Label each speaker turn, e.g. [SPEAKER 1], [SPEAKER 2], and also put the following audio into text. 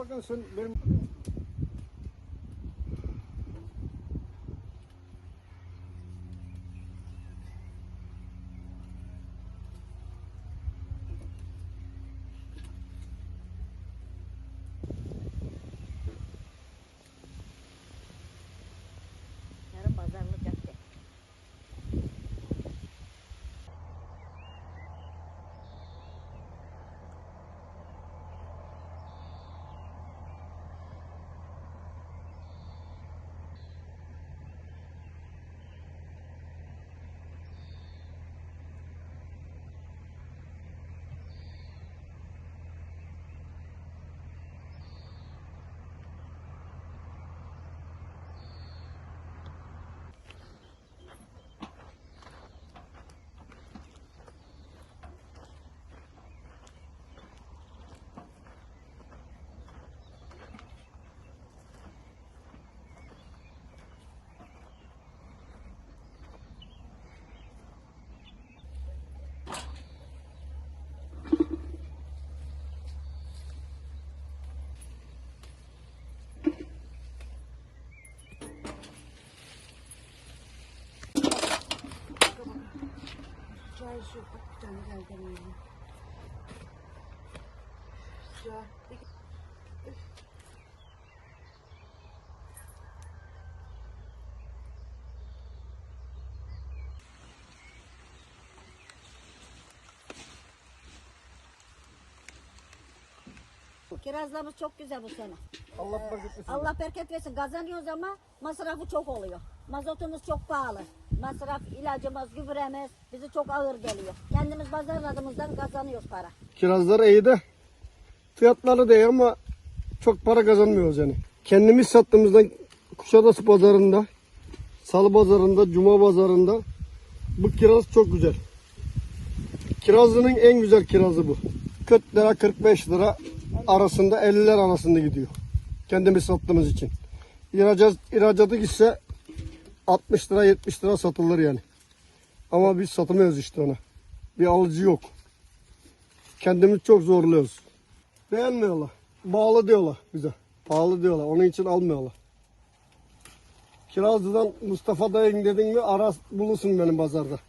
[SPEAKER 1] bakarsan benim...
[SPEAKER 2] şu bak bir tane gel gel. Ya. Kirazlarımız çok güzel bu sene.
[SPEAKER 1] Allah bereket versin.
[SPEAKER 2] Allah bereket versin. Kazanıyoruz ama masrafı çok oluyor. Mazotumuz çok pahalı. Masraf, ilacımız, gübremiz bizi çok ağır geliyor. Kendimiz pazarladığımızdan kazanıyoruz para.
[SPEAKER 1] Kirazlar iyi de fiyatları da iyi ama çok para kazanmıyoruz yani. Kendimiz sattığımızdan Kuşadası pazarında, Salı pazarında, Cuma pazarında bu kiraz çok güzel. Kirazının en güzel kirazı bu. 40 lira 45 lira arasında 50'ler arasında gidiyor. Kendimiz sattığımız için. İhracat, ihracatı gitse 60 lira 70 lira satılır yani. Ama biz satamıyoruz işte ona. Bir alıcı yok. Kendimiz çok zorluyoruz. Beğenmiyorlar. Bağlı diyorlar bize. Pahalı diyorlar. Onun için almıyorlar. Kirazlı'dan Mustafa dayın dedin mi ara bulursun benim pazarda.